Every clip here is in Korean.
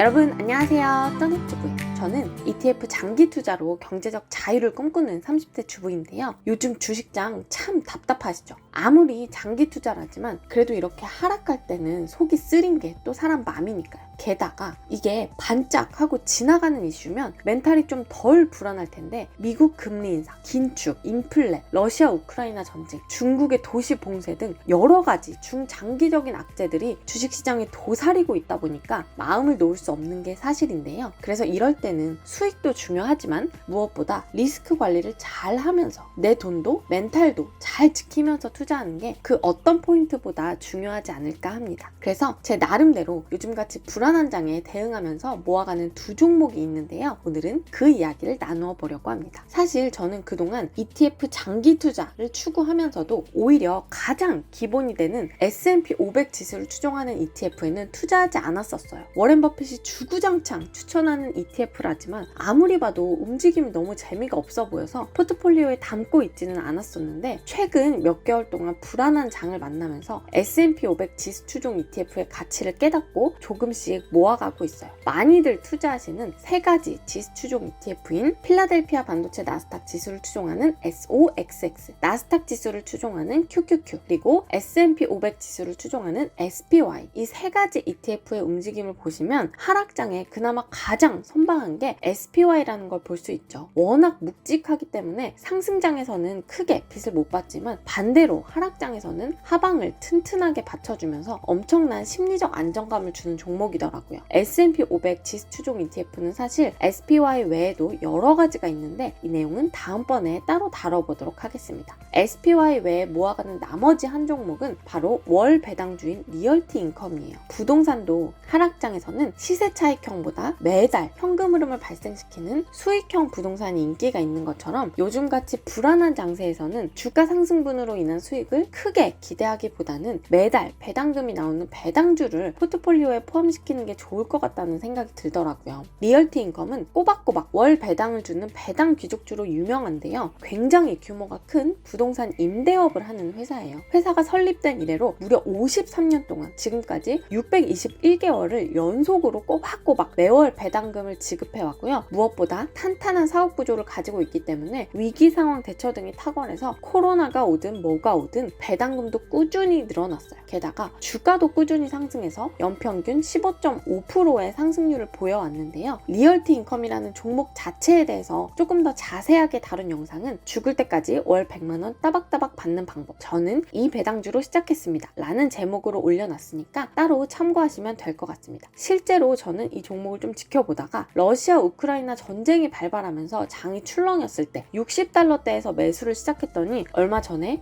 여러분 안녕하세요. 떠닉주부예요. 저는 ETF 장기 투자로 경제적 자유를 꿈꾸는 30대 주부인데요. 요즘 주식장 참 답답하시죠? 아무리 장기 투자라지만 그래도 이렇게 하락할 때는 속이 쓰린 게 또 사람 마음이니까요. 게다가 이게 반짝하고 지나가는 이슈면 멘탈이 좀 덜 불안할 텐데 미국 금리 인상, 긴축, 인플레, 러시아 우크라이나 전쟁, 중국의 도시 봉쇄 등 여러 가지 중장기적인 악재들이 주식시장에 도사리고 있다 보니까 마음을 놓을 수 없는 게 사실인데요. 그래서 이럴 때는 수익도 중요하지만 무엇보다 리스크 관리를 잘 하면서 내 돈도 멘탈도 잘 지키면서 투자하는 게 그 어떤 포인트보다 중요하지 않을까 합니다. 그래서 제 나름대로 요즘같이 불안한 장에 대응하면서 모아가는 두 종목이 있는데요. 오늘은 그 이야기를 나누어 보려고 합니다. 사실 저는 그동안 ETF 장기 투자를 추구하면서도 오히려 가장 기본이 되는 S&P 500 지수를 추종하는 ETF에는 투자하지 않았었어요. 워렌 버핏이 주구장창 추천하는 ETF라지만 아무리 봐도 움직임이 너무 재미가 없어 보여서 포트폴리오에 담고 있지는 않았었는데 최근 몇 개월 동안 불안한 장을 만나면서 S&P 500 지수 추종 ETF의 가치를 깨닫고 조금씩 모아가고 있어요. 많이들 투자하시는 세 가지 지수 추종 ETF인 필라델피아 반도체 나스닥 지수를 추종하는 SOXX, 나스닥 지수를 추종하는 QQQ, 그리고 S&P 500 지수를 추종하는 SPY 이 세 가지 ETF의 움직임을 보시면 하락장에 그나마 가장 선방한 게 SPY라는 걸 볼 수 있죠. 워낙 묵직하기 때문에 상승장에서는 크게 빚을 못 봤지만 반대로 하락장에서는 하방을 튼튼하게 받쳐주면서 엄청난 심리적 안정감을 주는 종목이더라고요. S&P 500 지수 추종 ETF는 사실 SPY 외에도 여러 가지가 있는데 이 내용은 다음번에 따로 다뤄보도록 하겠습니다. SPY 외에 모아가는 나머지 한 종목은 바로 월 배당주인 리얼티 인컴이에요. 부동산도 하락장에서는 시세 차익형보다 매달 현금 흐름을 발생시키는 수익형 부동산이 인기가 있는 것처럼 요즘같이 불안한 장세에서는 주가 상승분으로 인한 수익을 크게 기대하기보다는 매달 배당금이 나오는 배당주를 포트폴리오에 포함시키는 게 좋을 것 같다는 생각이 들더라고요. 리얼티 인컴은 꼬박꼬박 월 배당을 주는 배당 귀족주로 유명한데요. 굉장히 규모가 큰 부동산 임대업을 하는 회사예요. 회사가 설립된 이래로 무려 53년 동안 지금까지 621개월을 연속으로 꼬박꼬박 매월 배당금을 지급해 왔고요. 무엇보다 탄탄한 사업 구조를 가지고 있기 때문에 위기 상황 대처 등이 탁월해서 코로나가 오든 뭐가 오든 배당금도 꾸준히 늘어났어요. 게다가 주가도 꾸준히 상승해서 연평균 15.5%의 상승률을 보여왔는데요. 리얼티 인컴이라는 종목 자체에 대해서 조금 더 자세하게 다룬 영상은 죽을 때까지 월 100만원 따박따박 받는 방법. 저는 이 배당주로 시작했습니다. 라는 제목으로 올려놨으니까 따로 참고하시면 될 것 같습니다. 실제로 저는 이 종목을 좀 지켜보다가 러시아 우크라이나 전쟁이 발발하면서 장이 출렁였을 때 60달러대에서 매수를 시작했더니 얼마 전에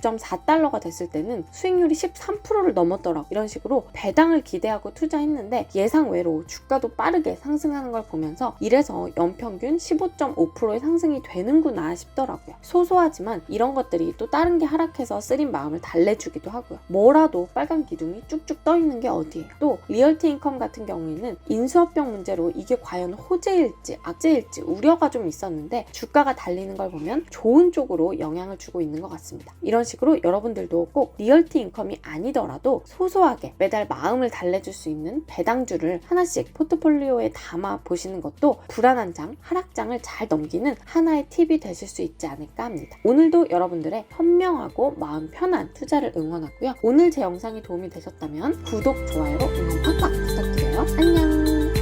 75.4달러가 됐을 때는 수익률이 13%를 넘었더라고 이런 식으로 배당을 기대하고 투자했는데 예상 외로 주가도 빠르게 상승하는 걸 보면서 이래서 연평균 15.5%의 상승이 되는구나 싶더라고요. 소소하지만 이런 것들이 또 다른 게 하락해서 쓰린 마음을 달래주기도 하고요. 뭐라도 빨간 기둥이 쭉쭉 떠 있는 게 어디예요? 또 리얼티 인컴 같은 경우에는 인수합병 문제로 이게 과연 호재일지 악재일지 우려가 좀 있었는데 주가가 달리는 걸 보면 좋은 쪽으로 영향을 주고 있는 것 같습니다. 이런 식으로 여러분들도 꼭 리얼티 인컴이 아니더라도 소소하게 매달 마음을 달래줄 수 있는 배당주를 하나씩 포트폴리오에 담아 보시는 것도 불안한 장, 하락장을 잘 넘기는 하나의 팁이 되실 수 있지 않을까 합니다. 오늘도 여러분들의 현명하고 마음 편한 투자를 응원하고요. 오늘 제 영상이 도움이 되셨다면 구독, 좋아요로 응원 팍팍 부탁드려요. 안녕!